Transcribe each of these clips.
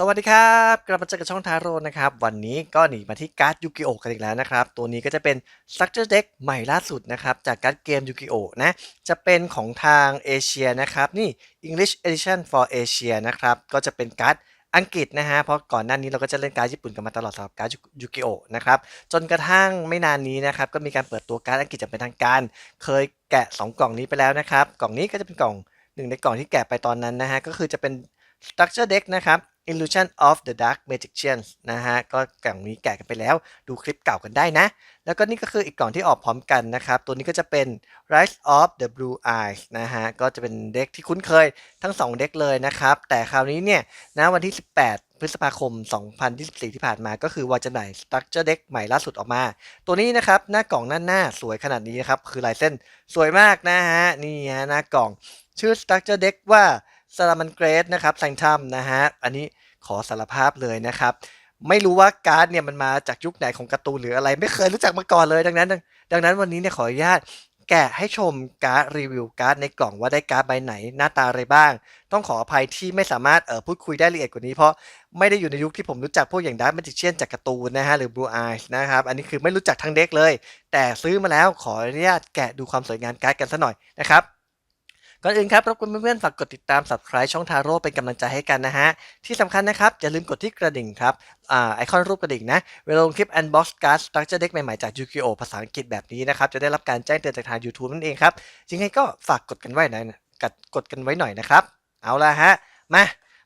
สวัสดีครับกลับมาเจอกับช่องทาโร่นะครับวันนี้ก็หนีมาที่การ์ดยูกิโอกันอีกแล้วนะครับตัวนี้ก็จะเป็น Structure Deck ใหม่ล่าสุดนะครับจากการ์ดเกมยูกิโอนะจะเป็นของทางเอเชียนะครับนี่ English Edition for Asia นะครับก็จะเป็นการ์ดอังกฤษนะฮะเพราะก่อนหน้านี้เราก็จะเล่นการ์ดญี่ปุ่นกันมาตลอดสำหรับการ์ดยูกิโอนะครับจนกระทั่งไม่นานนี้นะครับก็มีการเปิดตัวการ์ดอังกฤษจะเป็นทางการ เคยแกะ 2 กล่องนี้ไปแล้วนะครับกล่องนี้ก็จะเป็นกล่องหนึ่งในกล่องที่แกะไปตอนนั้นนะฮะก็คือจะเป็น Structure Deck นะครับ Illusion of the Dark Magicians นะฮะ ก็กล่องนี้แกะกันไปแล้ว ดูคลิปเก่ากันได้นะ แล้วก็นี่ก็คืออีกกล่องที่ออกพร้อมกันนะครับ ตัวนี้ก็จะเป็น Rise of the Blue Eyes นะฮะ ก็จะเป็นเด็กที่คุ้นเคยทั้ง 2 เด็กเลยนะครับ แต่คราวนี้เนี่ยนะวันที่ 18พฤษภาคม 2024 ที่ผ่านมา ก็คือวางจำหน่าย Structure Deck ใหม่ล่าสุดออกมา ตัวนี้นะครับ หน้ากล่องหน้าหน้าสวยขนาดนี้นะครับ คือลายเส้นสวยมากนะฮะ นี่ฮะหน้ากล่อง ชื่อ Structure Deck ว่า s a l a m a n g r a d นะครับแซงทัมนะฮะอันนี้ขอสารภาพเลยนะครับ ไม่รู้ว่าการ์ดเนี่ยมันมาจากยุคไหนของการ์ตูนหรืออะไรไม่เคยรู้จักมาก่อนเลยดังนั้น ดังนั้นวันนี้เนี่ยขออนุญาตแกะให้ชมการ์ดรีวิวการ์ดในกล่องว่าได้การ์ดใบไหนหน้าตาอะไรบ้าง ต้องขออภัยที่ไม่สามารถเออพูดคุยได้ละเอียดกว่านี้เพราะไม่ได้อยู่ในยุคที่ผมรู้จักพวกอย่างดาร์ m มจิเชียนจากการ์ตูนนะฮะหรือ Blue Eyes นะครับอันนี้คือไม่รู้จักทั้งเด็กเลย แต่ซื้อมาแล้วขออนุญาตแกะดูความสวยงามการ์ดกันสักหน่อยนะครับ ก่อนอื่นครับรบกวนเพื่อนๆฝากกดติดตาม subscribe ช่องทาโร่เป็นกำลังใจให้กันนะฮะ ที่สำคัญนะครับ อย่าลืมกดที่กระดิ่งครับอไอคอนรูปกระดิ่งนะ เวลาลงคลิป unbox card structure deck ใหม่ ๆ จาก Yu-Gi-Oh! ภาษาอังกฤษแบบนี้นะครับ จะได้รับการแจ้งเตือนจากทาง YouTube นั่นเองครับยังไงก็ฝากกดกันไว้หน่อยนะกดกดกันไว้หน่อยนะครับ เอาละฮะ มา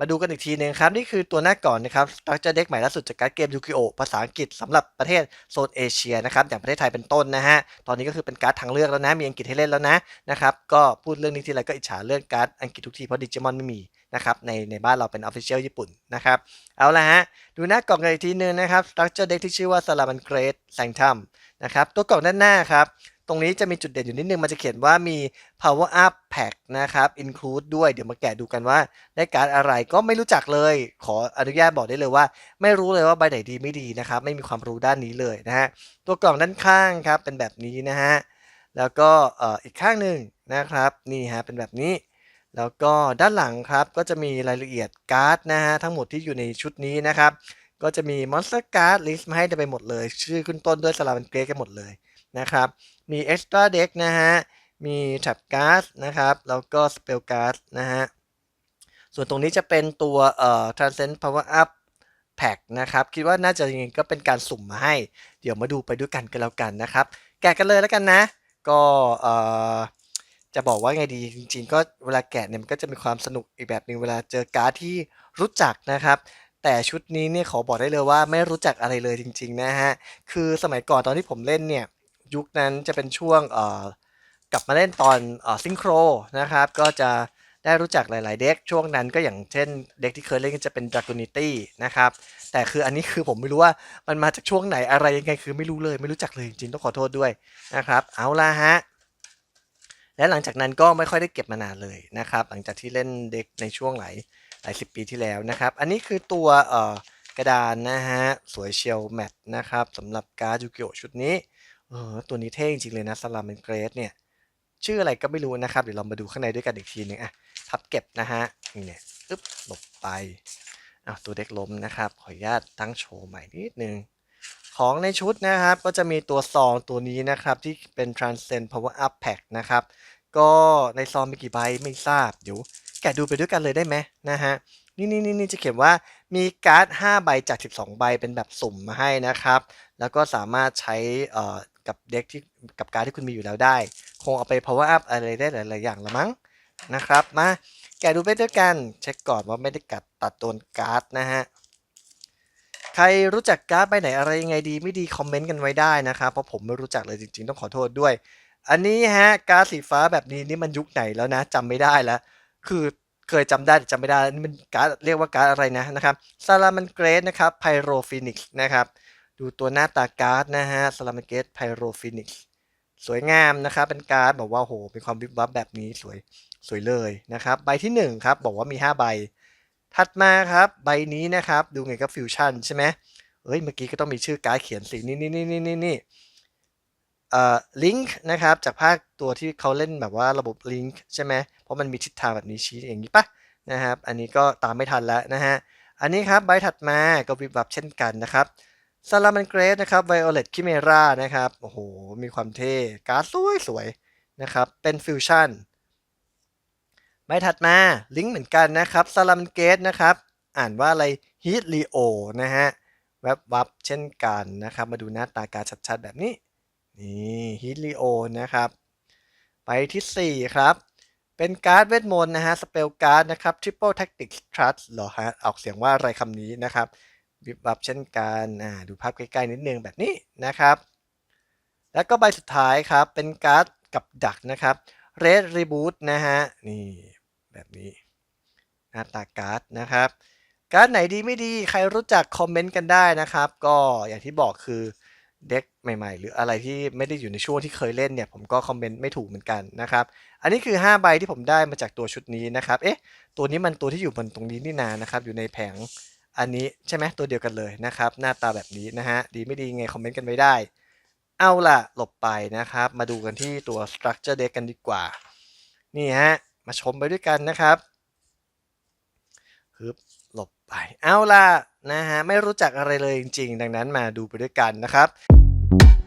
มาดูกันอีกทีหนึ่งครับ นี่คือตัวหน้าก่อนนะครับ Structure Deck ใหม่ล่าสุดจากการเกม Yu-Gi-Oh! ภาษาอังกฤษสำหรับประเทศโซนเอเชียนะครับอย่างประเทศไทยเป็นต้นนะฮะ ตอนนี้ก็คือเป็นการ์ดทางเลือกแล้วนะ มีอังกฤษให้เล่นแล้วนะนะครับก็พูดเรื่องนี้ทีไรก็อิจฉาเรื่องการ์ดอังกฤษทุกทีเพราะดิจิมอนไม่มีนะครับในในบ้านเราเป็น Official ญี่ปุ่นนะครับเอาละฮะดูหน้ากล่องกันอีกทีหนึ่งนะครับ Structure Deck ที่ชื่อว่า Salaman Great Sanctum นะครับตัวกล่องด้านหน้าครับ ตรงนี้จะมีจุดเด่นอยู่นิดนึง มันจะเขียนว่ามี power up pack นะครับ include ด้วย เดี๋ยวมาแกะดูกันว่าได้การ์ดอะไรก็ไม่รู้จักเลย ขออนุญาตบอกได้เลยว่า ไม่รู้เลยว่าใบไหนดีไม่ดีนะครับ ไม่มีความรู้ด้านนี้เลยนะฮะ ตัวกล่องด้านข้างครับ เป็นแบบนี้นะฮะ แล้วก็อีกข้างหนึ่งนะครับ นี่ฮะ เป็นแบบนี้ แล้วก็ด้านหลังครับ ก็จะมีรายละเอียดการ์ดนะฮะ ทั้งหมดที่อยู่ในชุดนี้นะครับ ก็จะมี Monster Card list มาให้ไปหมดเลย ชื่อขึ้นต้นด้วยสลาวันเกรกันหมดเลยนะครับ มี Extra Deck นะฮะ มี Trap Card นะครับ แล้วก็ Spell Card นะฮะ ส่วนตรงนี้จะเป็นตัวเอ่อ Transcend Power Up Pack นะครับ คิดว่าน่าจะยังไงก็เป็นการสุ่มมาให้ เดี๋ยวมาดูไปด้วยกันกันแล้วกันนะครับ แกะกันเลยแล้วกันนะ ก็เอ่อจะบอกว่าไงดีจริง ๆ ก็เวลาแกะเนี่ยมันก็จะมีความสนุกอีกแบบหนึ่งเวลาเจอการ์ดที่รู้จักนะครับ แต่ชุดนี้เนี่ยขอบอกได้เลยว่าไม่รู้จักอะไรเลยจริงๆนะฮะ คือสมัยก่อนตอนที่ผมเล่นเนี่ย ยุคนั้นจะเป็นช่วงเอ่อกลับมาเล่นตอนเอ่อซิงโครนะครับ ก็จะได้รู้จักหลายๆเด็กช่วงนั้นก็อย่างเช่นเด็กที่เคยเล่นก็จะเป็น Dragonity นะครับ แต่คืออันนี้คือผมไม่รู้ว่ามันมาจากช่วงไหนอะไรยังไงคือไม่รู้เลย ไม่รู้จักเลยจริงๆต้องขอโทษด้วยนะครับ เอาละฮะและหลังจากนั้นก็ไม่ค่อยได้เก็บมานานเลยนะครับ หลังจากที่เล่นเด็กในช่วงหลาย หลายสิบปีที่แล้วนะครับ อันนี้คือตัวเอ่อกระดานนะฮะ สวยเชียวแมตนะครับสำหรับการ์ดยูกิโอชุดนี้เออตัวนี้เท่จริงเลยนะสลามเป็นเกรดเนี่ย ชื่ออะไรก็ไม่รู้นะครับ เดี๋ยวเรามาดูข้างในด้วยกันอีกทีหนึงอะพับเก็บนะฮะนี่เนี่ยอึ๊บหลบไปอะตัวเด็กล้มนะครับ ขออนุญาตตั้งโชว์ใหม่นิดนึงของในชุดนะครับก็จะมีตัวซองตัวนี้นะครับที่เป็น Transcend Power Up Pack นะครับ ก็ในซองมีกี่ใบไม่ทราบเดี๋ยว แกะดูไปด้วยกันเลยได้ไหมนะฮะนี่นี่นี่จะเขียนว่ามีการ์ด 5 ใบจาก 12 ใบเป็นแบบสุ่มมาให้นะครับ แล้วก็สามารถใช้กับเด็กที่กับการ์ดที่คุณมีอยู่แล้วได้ คงเอาไป power up อะไรได้หลาย ๆ อย่างละมั้งนะครับมาแกะดูไปด้วยกัน เช็คก่อนว่าไม่ได้กัดตัดโดนการ์ดนะฮะใครรู้จักการ์ดใบไหนอะไรยังไงดีไม่ดีคอมเมนต์กันไว้ได้นะครับ เพราะผมไม่รู้จักเลยจริง ๆ ต้องขอโทษด้วย อันนี้ฮะการ์ดสีฟ้าแบบนี้นี่มันยุคไหนแล้วนะจำไม่ได้แล้ว คือเคยจำได้แต่จำไม่ได้นี่มันการ์ดเรียกว่าการ์ดอะไรนะนะครับซาลามันเกรสนะครับไพโรฟินิกส์นะครับดูตัวหน้าตาการ์ดนะฮะซาลามันเกรสไพโรฟินิกส์สวยงามนะครับเป็นการ์ดบอกว่าโหเป็นความวิบวับแบบนี้สวยสวยเลยนะครับใบที่หนึ่งครับ บอกว่ามีห้าใบ ถัดมาครับ ใบนี้นะครับ ดูไงก็ฟิวชั่นใช่ไหมเอ้ยเมื่อกี้ก็ต้องมีชื่อการ์ดเขียนสินี่นี่นี่นี่นี่นี่ ลิงก์นะครับจากภาคตัวที่เขาเล่นแบบว่าระบบลิงก์ใช่ไหมเพราะมันมีทิศทางแบบนี้ชี้อย่างนี้ปะนะครับอันนี้ก็ตามไม่ทันแล้วนะฮะอันนี้ครับใบถัดมาก็วิบวับเช่นกันนะครับซาลามันเกรสนะครับไวโอเลตคิเมรานะครับโอ้โหมีความเท่การ์ดสวยสวยนะครับเป็นฟิวชั่นใบถัดมาลิงก์เหมือนกันนะครับซาลามันเกสนะครับอ่านว่าอะไรฮีทลีโอนะฮะแวบวับเช่นกันนะครับมาดูหน้าตาการชัดๆแบบนี้ นี่ฮีทลีโอนะครับ ไปที่ 4 ครับ เป็นการ์ดเวทมนต์นะฮะ สเปลการ์ดนะครับ Triple Tactics Trust เหรอฮะออกเสียงว่าอะไรคำนี้นะครับวิบวับเช่นกันอ่าดูภาพใกล้ๆนิดนึงแบบนี้นะครับ แล้วก็ใบสุดท้ายครับ เป็นการ์ดกับดักนะครับ Red Reboot นะฮะ นี่แบบนี้หน้าตาการ์ดนะครับ การ์ดไหนดีไม่ดีใครรู้จักคอมเมนต์กันได้นะครับ ก็อย่างที่บอกคือ เด็กใหม่ๆ หรืออะไรที่ไม่ได้อยู่ในช่วงที่เคยเล่นเนี่ย ผมก็คอมเมนต์ไม่ถูกเหมือนกันนะครับ อันนี้คือ 5 ใบที่ผมได้มาจากตัวชุดนี้นะครับ เอ๊ะ ตัวนี้มันตัวที่อยู่บนตรงนี้นี่นานะครับ อยู่ในแผงอันนี้ใช่ไหมตัวเดียวกันเลยนะครับ หน้าตาแบบนี้นะฮะ ดีไม่ดีไงคอมเมนต์กันไว้ได้ เอาล่ะ หลบไปนะครับ มาดูกันที่ตัว structure deck กันดีกว่า นี่ฮะ มาชมไปด้วยกันนะครับฮึบหลบไป เอาล่ะนะฮะ ไม่รู้จักอะไรเลยจริง ๆ ดังนั้นมาดูไปด้วยกันนะครับ ซ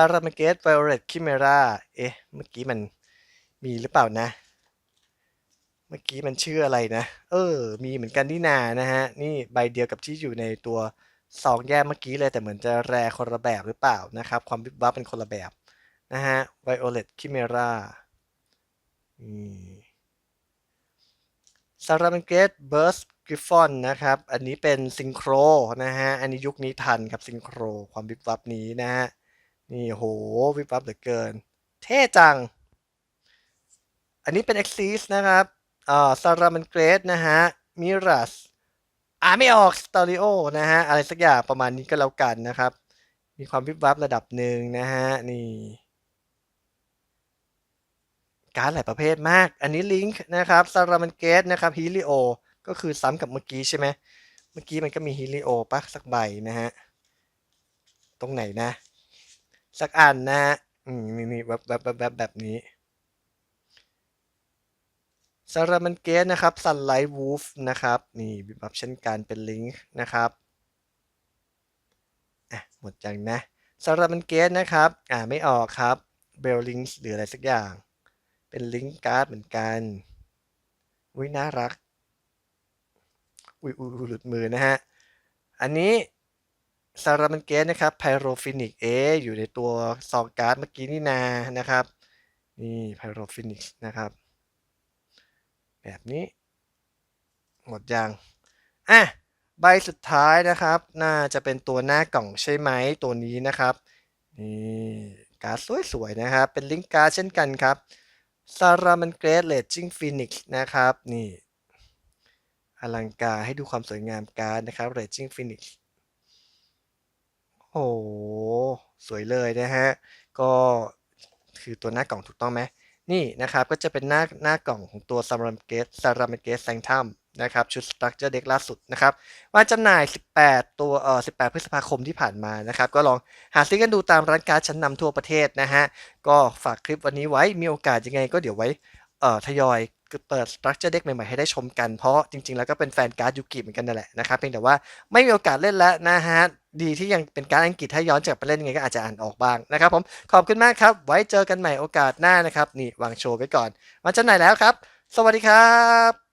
าราเมเกสไวโอเลตคิเมราเอ๊ะ เมื่อกี้มันมีหรือเปล่านะ เมื่อกี้มันชื่ออะไรนะ เออ มีเหมือนกันนี่นานะฮะ นี่ใบเดียวกับที่อยู่ในตัวซองแยกเมื่อกี้เลยแต่เหมือนจะแรคนละแบบหรือเปล่านะครับ ความวิบวับเป็นคนละแบบนะฮะไวโอเลตคิเมราซาราเมเกสเบิร์สกริฟฟอนนะครับ อันนี้เป็นซิงโครนะฮะ อันนี้ยุคนี้ทันครับซิงโครความวิบวับนี้นะฮะ นี่โหวิบวับเหลือเกิน เท่จัง อันนี้เป็น Exis นะครับอ่าซารามันเกรสนะฮะมิรัสอ่าไม่ออกสตอริโอนะฮะ อะไรสักอย่างประมาณนี้ก็แล้วกันนะครับ มีความวิบวับระดับหนึ่งนะฮะ นี่ การดหลายประเภทมาก อันนี้ลิงก์นะครับซารามันเกสนะครับฮิลิโอก็คือซ้ำกับเมื่อกี้ใช่ไหม เมื่อกี้มันก็มีฮิลิโอปะสักใบนะฮะ ตรงไหนนะ สักอันนะฮะอืมมีมีแบบแบบแบบแบบแบบนี้ซารามันเกสนะครับซันไลท์วูฟนะครับ นี่แบบเช่นกันเป็นลิงก์นะครับอะหมดยังนะซารามันเกสนะครับ อ่าไม่ออกครับเบลลิงหรืออะไรสักอย่าง เป็นลิงก์การ์ดเหมือนกันอุ้ยน่ารักอุ้ยอุ้ยหลุดมือนะฮะ อันนี้ ซารามันเกสนะครับไพโรฟินิกเออยู่ในตัวซองการ์ดเมื่อกี้นี่นานะครับ นี่ไพโรฟินิกนะครับ แบบนี้ หมดยังอะใบสุดท้ายนะครับ น่าจะเป็นตัวหน้ากล่องใช่ไหมตัวนี้นะครับ นี่การ์ดสวยๆนะครับ เป็นลิงก์การ์ดเช่นกันครับซารามันเกรสเลดจิ้งฟินิกนะครับ นี่อลังการให้ดูความสวยงามการ์ดนะครับ Raging Phoenix โอ้ โห สวยเลยนะฮะ ก็คือตัวหน้ากล่องถูกต้องไหม นี่นะครับก็จะเป็นหน้าหน้ากล่องของตัว s a r a m g a t e s a r a m g a t e Sanctum นะครับชุด Structure Deck ล่าสุดนะครับวาจำหน่าย 18 ตัวเอ่อ18 พฤษภาคมที่ผ่านมานะครับ ก็ลองหาซื้อกันดูตามร้านการ์ดชั้นนำทั่วประเทศนะฮะ ก็ฝากคลิปวันนี้ไว้มีโอกาสยังไงก็เดี๋ยวไว้ เอ่อทยอยเปิดสตรัคเจอร์เด็กใหม่ๆให้ได้ชมกันเพราะจริงๆ แล้วก็เป็นแฟนการ์ดยูกิเหมือนกันนั่นแหละนะครับเพียงแต่ว่าไม่มีโอกาสเล่นแล้วนะฮะดีที่ยังเป็นการอังกฤษถ้าย้อนจากไปเล่นยังไงก็อาจจะอ่านออกบ้างนะครับผมขอบคุณมากครับ ไว้เจอกันใหม่โอกาสหน้านะครับนี่วางโชว์ไว้ก่อนมาจำหนแล้วครับ สวัสดีครับ